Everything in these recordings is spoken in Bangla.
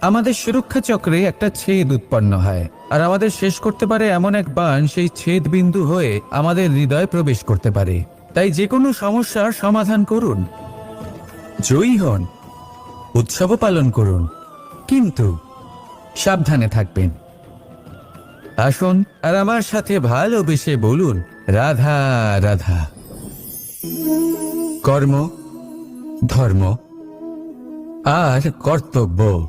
আমাদের সুরক্ষা চক্রে একটা ছেদ উৎপন্ন হয়, আর আমাদের শেষ করতে পারে এমন এক বান সেই ছেদ বিন্দু হয়ে আমাদের হৃদয়ে প্রবেশ করতে পারে। তাই যে কোনো সমস্যার সমাধান করুন। জয়ী হন। উৎসবও পালন করুন। কিন্তু সাবধানে থাকবেন। আসুন আর আমার সাথে ভালোবেসে বলুন, রাধা রাধা। কর্ম, ধর্ম, আর কর্তব্য।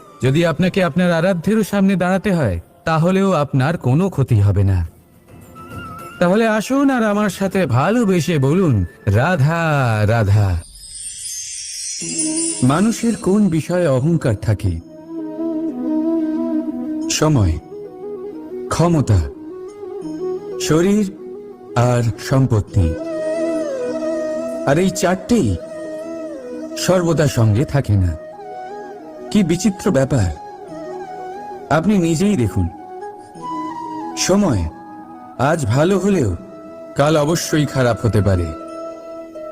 যদি আপনাকে আপনার আরাধ্যেরও সামনে দাঁড়াতে হয়, তাহলেও আপনার কোনো ক্ষতি হবে না। তাহলে আসুন আর আমার সাথে ভালোবেসে বলুন, রাধা রাধা। মানুষের কোন বিষয়ে অহংকার থাকে? সময়, ক্ষমতা, শরীর আর সম্পত্তি। আর এই চারটেই সর্বদা সঙ্গে থাকে না। কি বিচিত্র ব্যাপার। আপনি নিজেই দেখুন। সময়, আজ ভালো হলেও কাল অবশ্যই খারাপ হতে পারে।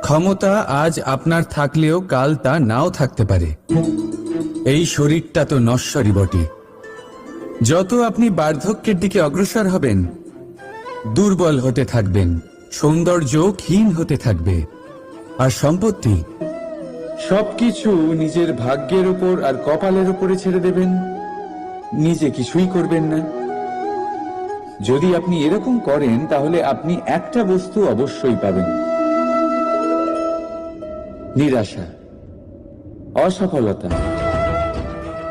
ক্ষমতা আজ আপনার থাকলেও কাল তা নাও থাকতে পারে। এই শরীরটা তো নশ্বরই বটে। যত আপনি বার্ধক্যের দিকে অগ্রসর হবেন, দুর্বল হতে থাকবেন সৌন্দর্য ক্ষীণ হতে থাকবে। আর সম্পত্তি সবকিছু নিজের ভাগ্যের উপর আর কপালের উপরে ছেড়ে দেবেন। নিজে কিছুই করবেন না। যদি আপনি এরকম করেন, তাহলে আপনি একটা বস্তু অবশ্যই পাবেন। নিরাশা, অসফলতা।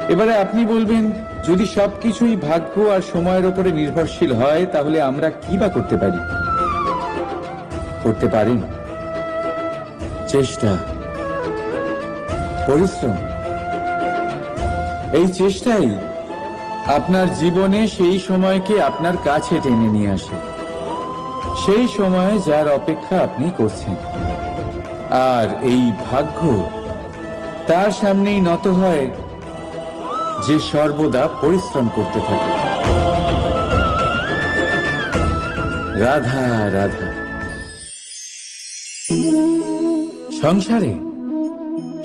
এবারে আপনি বলবেন, যদি সবকিছুই ভাগ্য আর সময়ের উপরে নির্ভরশীল হয়, তাহলে আমরা কি বা করতে পারি? করতে পারেন চেষ্টা। পরিশ্রম। এই চেষ্টাই আপনার জীবনে সেই সময়কে আপনার কাছে টেনে নিয়ে আসে। সেই সময় যার অপেক্ষা আপনি করছেন। আর এই ভাগ্য তার সামনেই নত হয় যে সর্বদা পরিশ্রম করতে থাকে। রাধা রাধা। সংসারে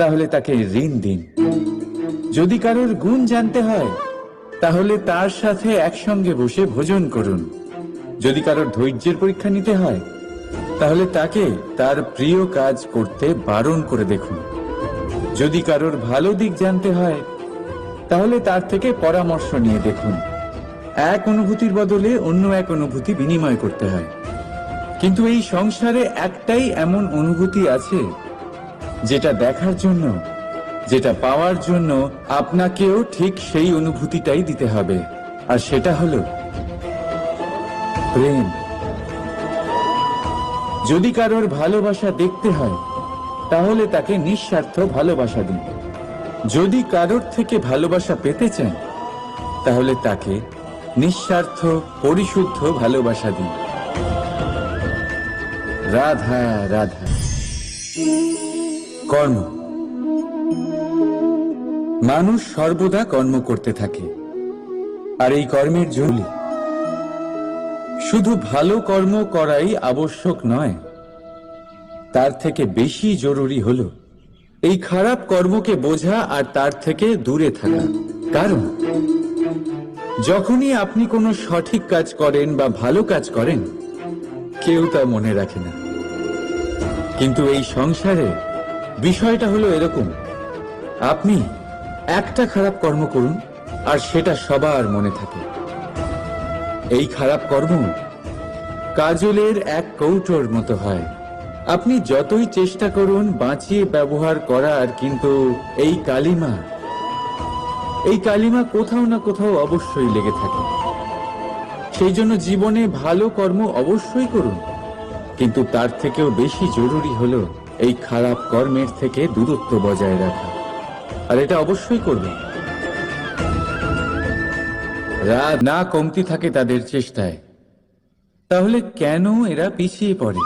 তাহলে তাকে ঋণ দিন। যদি কারোর গুণ জানতে হয়, তাহলে তার সাথে একসঙ্গে বসে ভোজন করুন। যদি কারোর ধৈর্যের পরীক্ষা নিতে হয়, তাহলে তাকে তার প্রিয় কাজ করতে বারণ করে দেখুন। যদি কারোর ভালো দিক জানতে হয়, তাহলে তার থেকে পরামর্শ নিয়ে দেখুন। এক অনুভূতির বদলে অন্য এক অনুভূতি বিনিময় করতে হয়। কিন্তু এই সংসারে একটাই এমন অনুভূতি আছে যেটা দেখার জন্য, যেটা পাওয়ার জন্য আপনাকেও ঠিক সেই অনুভূতিটাই দিতে হবে। আর সেটা হলো প্রেম। যদি কারোর ভালোবাসা দেখতে হয়, তাহলে তাকে নিঃস্বার্থ ভালোবাসা দিন। যদি কারোর থেকে ভালোবাসা পেতে চান, তাহলে তাকে নিঃস্বার্থ, পরিশুদ্ধ ভালোবাসা দিন। রাধা রাধা। কর্ম। মানুষ সর্বদা কর্ম করতে থাকে। আর এই কর্মের জন্য শুধু ভালো কর্ম করাই আবশ্যক নয়, তার থেকে বেশি জরুরি হলো এই খারাপ কর্মকে বোঝা আর তার থেকে দূরে থাকা। কারণ, যখনই আপনি কোনো সঠিক কাজ করেন বা ভালো কাজ করেন, কেউ তা মনে রাখে না। কিন্তু এই সংসারে বিষয়টা হলো এরকম। আপনি একটা খারাপ কর্ম করুন, আর সেটা সবার মনে থাকে। এই খারাপ কর্ম কাজলের এক কৌটোর মতো হয়। আপনি যতই চেষ্টা করুন, বাঁচিয়ে ব্যবহার করার কিন্তু এই কালিমা এই কালিমা কোথাও না কোথাও অবশ্যই লেগে থাকে। সেই জন্য জীবনে ভালো কর্ম অবশ্যই করুন, কিন্তু তার থেকেও বেশি জরুরি হলো এই খারাপ কর্মের থেকে দূরত্ব বজায় রাখা। আর এটা অবশ্যই করবেন রাত না কমতি থাকে তাদের চেষ্টায়। তাহলে কেন এরা পিছিয়ে পড়ে?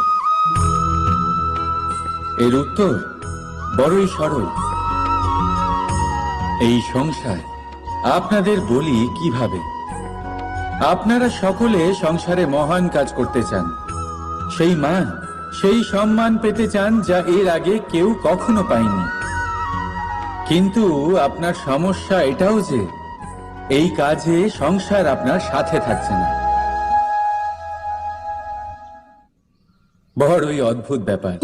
এর উত্তর, বড়ই সরল। এই সংসার, আপনাদের বলি কীভাবে? আপনারা সকলে সংসারে মহান কাজ করতে চান। সেই মান সেই সম্মান পেতে চান যা এর আগে কেউ কখনো পায়নি। কিন্তু আপনার সমস্যা এটাও যে, এই কাজে সংসার আপনার সাথে থাকছে না। বড়ই অদ্ভুত ব্যাপার।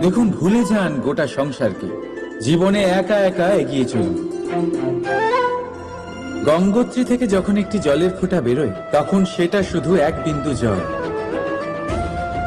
দেখুন, ভুলে যান গোটা সংসারকে। জীবনে একা একা এগিয়ে চলুন। গঙ্গোত্রী থেকে যখন একটি জলের ফোঁটা বেরোয়, তখন সেটা শুধু এক বিন্দু জল।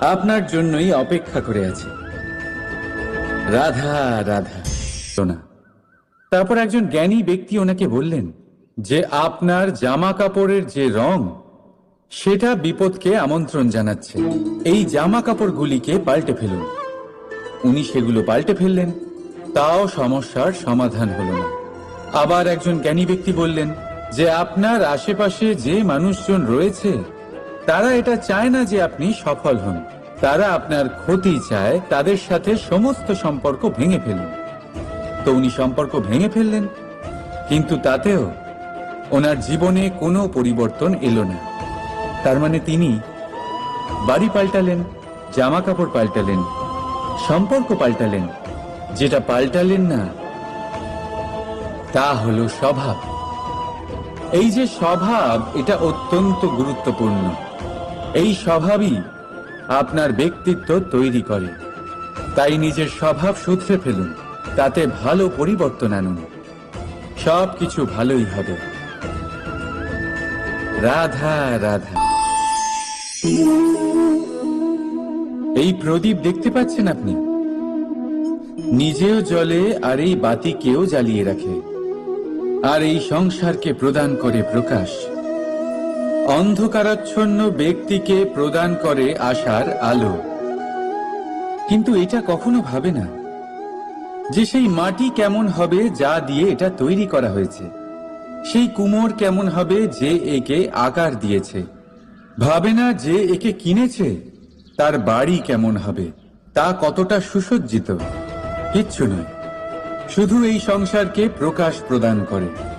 আপনার জন্যই অপেক্ষা করে আছে। রাধা রাধা, সোনা। তারপর একজন জ্ঞানী ব্যক্তি ওনাকে বললেন যে, আপনার জামা কাপড়ের যে রং, সেটা বিপদকে আমন্ত্রণ জানাচ্ছে। এই জামা কাপড়গুলিকে পাল্টে ফেলুন। উনি সেগুলো পাল্টে ফেললেন। তাও সমস্যার সমাধান হল না। আবার একজন জ্ঞানী ব্যক্তি বললেন যে, আপনার আশেপাশে যে মানুষজন রয়েছে তারা এটা চায় না যে আপনি সফল হন। তারা আপনার ক্ষতি চায়, তাদের সাথে সমস্ত সম্পর্ক ভেঙে ফেলুন। তো উনি সম্পর্ক ভেঙে ফেললেন। কিন্তু তাতেও ওনার জীবনে কোনো পরিবর্তন এলো না। তার মানে তিনি বাড়ি পাল্টালেন জামা কাপড় পাল্টালেন, সম্পর্ক পাল্টালেন। যেটা পাল্টালেন না, তা হলো স্বভাব। এই যে স্বভাব, এটা অত্যন্ত গুরুত্বপূর্ণ। এই স্বভাবই আপনার ব্যক্তিত্ব তৈরি করে। তাই নিজের স্বভাব শুধরে ফেলুন, তাতে ভালো পরিবর্তন আনুন। সব কিছু ভালোই হবে। রাধা রাধা। এই প্রদীপ দেখতে পাচ্ছেন আপনি? নিজেও জলে আর এই বাতিকেও জ্বালিয়ে রাখে। আর এই সংসারকে প্রদান করে প্রকাশ। অন্ধকারাচ্ছন্ন ব্যক্তিকে প্রদান করে আশার আলো। কিন্তু এটা কখনো ভাবে না যে সেই মাটি কেমন হবে যা দিয়ে এটা তৈরি করা হয়েছে। সেই কুমোর কেমন হবে যে একে আকার দিয়েছে। ভাবে না যে একে কিনেছে, তার বাড়ি কেমন হবে, তা কতটা সুসজ্জিত, কিচ্ছু নয়। শুধু এই সংসারকে প্রকাশ প্রদান করে।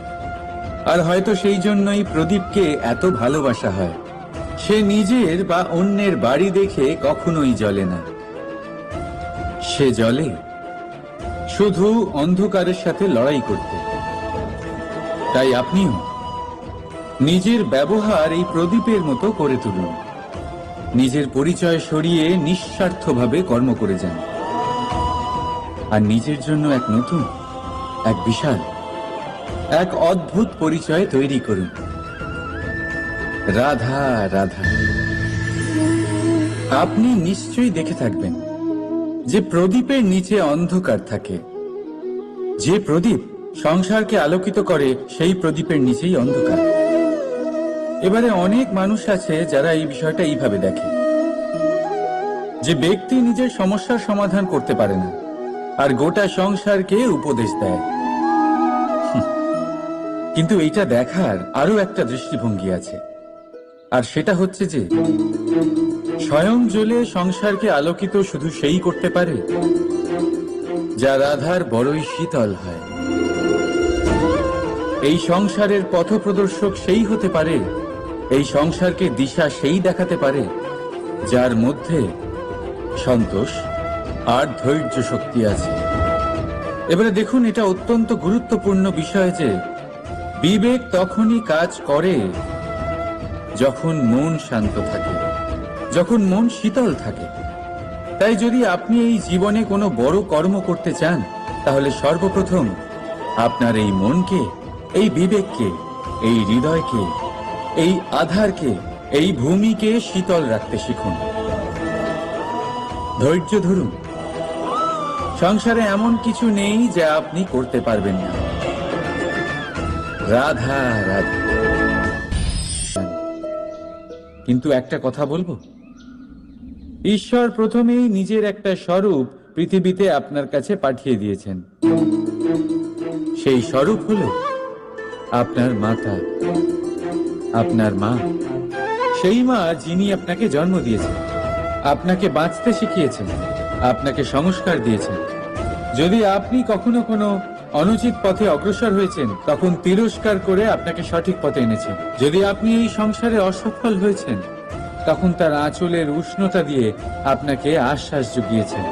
আর হয়তো সেই জন্যই প্রদীপকে এত ভালোবাসা হয়। সে নিজের বা অন্যের বাড়ি দেখে কখনোই জ্বলে না। সে জলে শুধু অন্ধকারের সাথে লড়াই করতে। তাই আপনিও নিজের ব্যবহার এই প্রদীপের মতো করে তুলুন। নিজের পরিচয় সরিয়ে নিঃস্বার্থভাবে কর্ম করে যান। আর নিজের জন্য এক নতুন, এক বিশাল এক অদ্ভুত পরিচয় তৈরি করুন। রাধা রাধা। আপনি নিশ্চয়ই দেখে থাকবেন যে প্রদীপের নিচে অন্ধকার থাকে। যে প্রদীপ সংসারকে আলোকিত করে, সেই প্রদীপের নিচেই অন্ধকার। এবারে অনেক মানুষ আছে যারা এই বিষয়টা এইভাবে দেখে। যে ব্যক্তি নিজের সমস্যার সমাধান করতে পারে না, আর গোটা সংসারকে উপদেশ দেয়। কিন্তু এইটা দেখার আরও একটা দৃষ্টিভঙ্গি আছে। আর সেটা হচ্ছে যে, স্বয়ং জ্বলে সংসারকে আলোকিত শুধু সেই করতে পারে যা রাধার বড়ই শীতল হয়। এই সংসারের পথপ্রদর্শক সেই হতে পারে, এই সংসারকে দিশা সেই দেখাতে পারে, যার মধ্যে সন্তোষ আর ধৈর্য শক্তি আছে। এবারে দেখুন, এটা অত্যন্ত গুরুত্বপূর্ণ বিষয় যে বিবেক তখনই কাজ করে যখন মন শান্ত থাকে, যখন মন শীতল থাকে। তাই যদি আপনি এই জীবনে কোনো বড় কর্ম করতে চান, তাহলে সর্বপ্রথম আপনার এই মনকে, এই বিবেককে, এই হৃদয়কে, এই আধারকে, এই ভূমিকে শীতল রাখতে শিখুন। ধৈর্য ধরুন। সংসারে এমন কিছু নেই যা আপনি করতে পারবেন না। রাধা রাধা। কিন্তু একটা কথা বলব? ঈশ্বর প্রথমেই নিজের একটা স্বরূপ পৃথিবীতে আপনার কাছে পাঠিয়ে দিয়েছেন। সেই স্বরূপ হলো আপনার মাতা, আপনার মা। সেই মা যিনি আপনাকে জন্ম দিয়েছেন, আপনাকে বাঁচতে শিখিয়েছেন, আপনাকে সংস্কার দিয়েছেন। যদি আপনি কখনো কোনো অনুচিত পথে অগ্রসর হয়েছেন, তখন তিরস্কার করে আপনাকে সঠিক পথে এনেছেন। যদি আপনি এই সংসারে অসফল হয়েছেন, তখন তার আঁচলের উষ্ণতা দিয়ে আপনাকে আশ্বাস জুগিয়েছেন।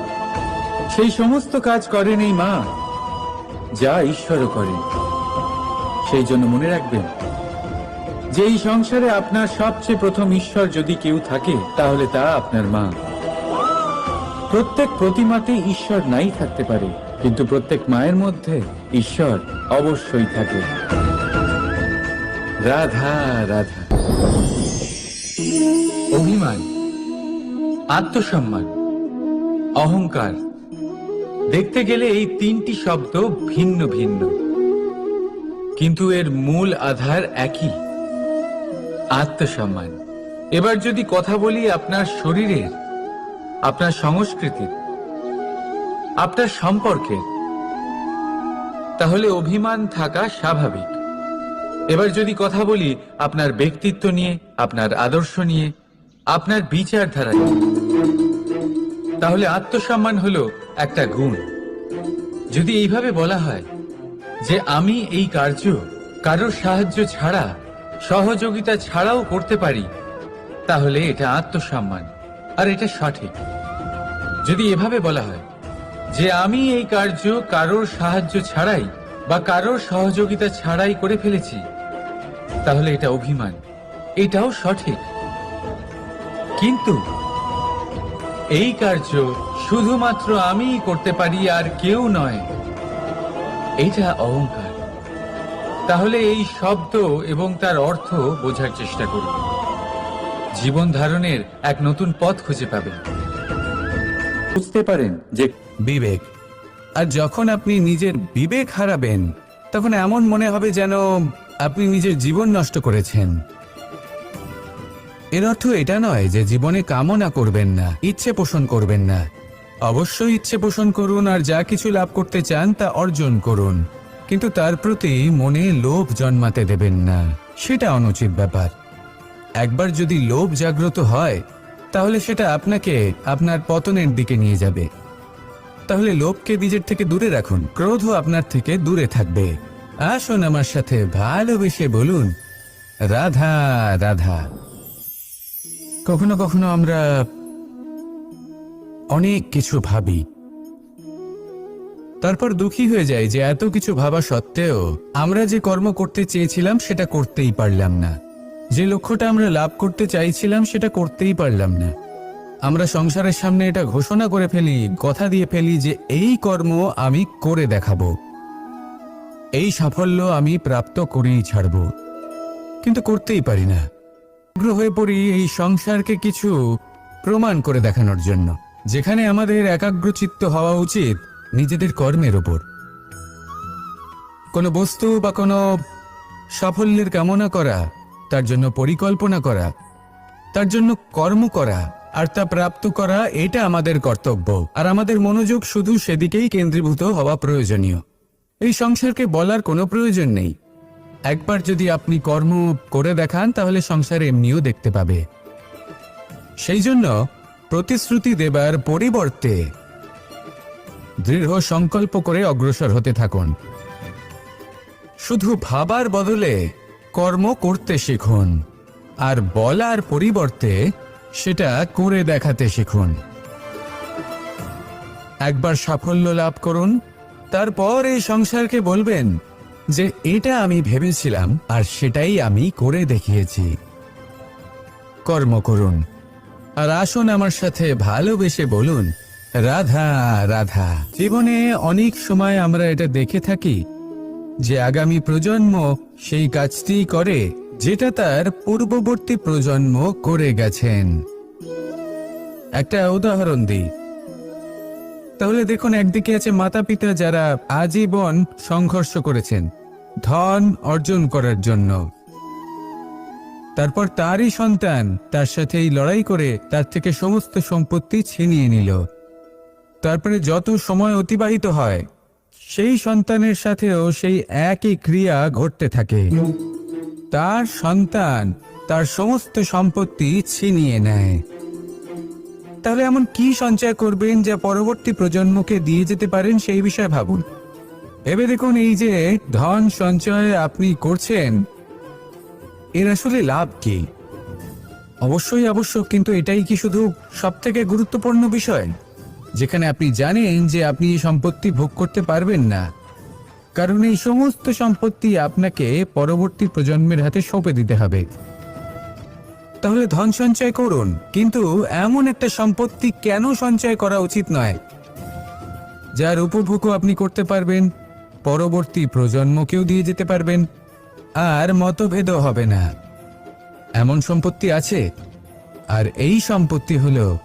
সেই সমস্ত কাজ করেন এই মা, যা ঈশ্বরও করেন। সেই জন্য মনে রাখবেন, যে এই সংসারে আপনার সবচেয়ে প্রথম ঈশ্বর যদি কেউ থাকে, তাহলে তা আপনার মা। প্রত্যেক প্রতিমাতে ঈশ্বর নাই থাকতে পারে। কিন্তু প্রত্যেক মায়ের মধ্যে ঈশ্বর অবশ্যই থাকে। রাধা রাধা। অভিমান, আত্মসম্মান, অহংকার। দেখতে গেলে এই তিনটি শব্দ ভিন্ন ভিন্ন। কিন্তু এর মূল আধার একই, আত্মসম্মান। এবার যদি কথা বলি আপনার শরীরের, আপনার সংস্কৃতির আপনার সম্পর্কে। তাহলে অভিমান থাকা স্বাভাবিক। এবার যদি কথা বলি আপনার ব্যক্তিত্ব নিয়ে, আপনার আদর্শ নিয়ে, আপনার বিচারধারা নিয়ে তাহলে আত্মসম্মান হলো একটা গুণ। যদি এইভাবে বলা হয় যে আমি এই কার্য কারোর সাহায্য ছাড়া, সহযোগিতা ছাড়াও করতে পারি, তাহলে এটা আত্মসম্মান। আর এটা সঠিক। যদি এভাবে বলা হয় যে আমি এই কার্য কারোর সাহায্য ছাড়াই বা কারোর সহযোগিতা ছাড়াই করে ফেলেছি, তাহলে এটা অভিমান। এটাও সঠিক। কিন্তু এই কার্য শুধুমাত্র আমিই করতে পারি আর কেউ নয়, এটা অহংকার। তাহলে এই শব্দ এবং তার অর্থ বোঝার চেষ্টা করুন। জীবন ধারণের এক নতুন পথ খুঁজে পাবেন। বুঝতে পারেন যে বিবেক। আর যখন আপনি নিজের বিবেক হারাবেন, তখন এমন মনে হবে যেন আপনি নিজের জীবন নষ্ট করেছেন। এর অর্থ এটা নয় যে জীবনে কামনা করবেন না, ইচ্ছে পোষণ করবেন না। অবশ্যই ইচ্ছে পোষণ করুন আর যা কিছু লাভ করতে চান তা অর্জন করুন, কিন্তু তার প্রতি মনে লোভ জন্মাতে দেবেন না, সেটা অনুচিত ব্যাপার। একবার যদি লোভ জাগ্রত হয়, তাহলে সেটা আপনাকে আপনার পতনের দিকে নিয়ে যাবে। তাহলে লোভকে নিজের থেকে দূরে রাখুন। ক্রোধও আপনার থেকে দূরে থাকবে। আসুন আমার সাথে ভালোবেসে বলুন, রাধা রাধা। কখনো কখনো আমরা অনেক কিছু ভাবি। তারপর দুঃখী হয়ে যায় যে এত কিছু ভাবা সত্ত্বেও আমরা যে কর্ম করতে চেয়েছিলাম সেটা করতেই পারলাম না। যে লক্ষ্যটা আমরা লাভ করতে চাইছিলাম সেটা করতেই পারলাম না। আমরা সংসারের সামনে এটা ঘোষণা করে ফেলি, কথা দিয়ে ফেলি যে এই কর্ম আমি করে দেখাবো। এই সাফল্য আমি প্রাপ্ত করেই ছাড়ব। কিন্তু করতেই পারি না। আগ্রহ হয়ে পড়ি এই সংসারকে কিছু প্রমাণ করে দেখানোর জন্য। যেখানে আমাদের একাগ্রচিত্ত হওয়া উচিত নিজেদের কর্মের ওপর। কোনো বস্তু বা কোনো সাফল্যের কামনা করা, তার জন্য পরিকল্পনা করা, তার জন্য কর্ম করা আর তা প্রাপ্ত করা এটা আমাদের কর্তব্য। আর আমাদের মনোযোগ শুধু সেদিকেই কেন্দ্রীভূত হওয়া প্রয়োজনীয়। এই সংসারকে বলার কোনো প্রয়োজন নেই। একবার যদি আপনি কর্ম করে দেখান, তাহলে সংসার এমনিও দেখতে পাবে। সেই জন্য প্রতিশ্রুতি দেবার পরিবর্তে দৃঢ় সংকল্প করে অগ্রসর হতে থাকুন। শুধু ভাবার বদলে কর্ম করতে শিখুন। আর বলার পরিবর্তে সেটা করে দেখাতে শিখুন। একবার সাফল্য লাভ করুন, তারপর এই সংসারকে বলবেন যে, এটা আমি ভেবেছিলাম আর সেটাই আমি করে দেখিয়েছি। কর্ম করুন আর আসুন আমার সাথে ভালোবেসে বলুন, রাধা রাধা। জীবনে অনেক সময় আমরা এটা দেখে থাকি যে, আগামী প্রজন্ম সেই কাজটি করে যেটা তার পূর্ববর্তী প্রজন্ম করে গেছেন। একটা উদাহরণ দিই। তাহলে দেখুন, একদিকে আছে মাতা পিতা যারা আজীবন সংঘর্ষ করেছেন, ধন অর্জন করার জন্য। তারপর তারই সন্তান তার সাথে এই লড়াই করে তার থেকে সমস্ত সম্পত্তি ছিনিয়ে নিল। তারপরে যত সময় অতিবাহিত হয়, সেই সন্তানের সাথেও সেই একই ক্রিয়া ঘটতে থাকে। তার সন্তান তার সমস্ত সম্পত্তি ছিনিয়ে নেয়। তাহলে এমন কি সঞ্চয় করবেন যা পরবর্তী প্রজন্মকে দিয়ে যেতে পারেন সেই বিষয়ে ভাবুন। ভেবে দেখুন এই যে ধন সঞ্চয় আপনি করছেন, এর আসলে লাভ কি? অবশ্যই আবশ্যক কিন্তু এটাই কি শুধু সব থেকে গুরুত্বপূর্ণ বিষয়? যেখানে আপনি জানেন যে আপনি এই সম্পত্তি ভোগ করতে পারবেন না। কারণ এই সমস্ত সম্পত্তি আপনাকে পরবর্তী প্রজন্মের হাতে সঁপে দিতে হবে। তাহলে ধন সঞ্চয় করুন, কিন্তু এমন একটা সম্পত্তি কেন সঞ্চয় করা উচিত নয়? যার উপভোগও আপনি করতে পারবেন, পরবর্তী প্রজন্মকেও দিয়ে যেতে পারবেন, আর মতভেদও হবে না। এমন সম্পত্তি আছে, আর এই সম্পত্তি হলো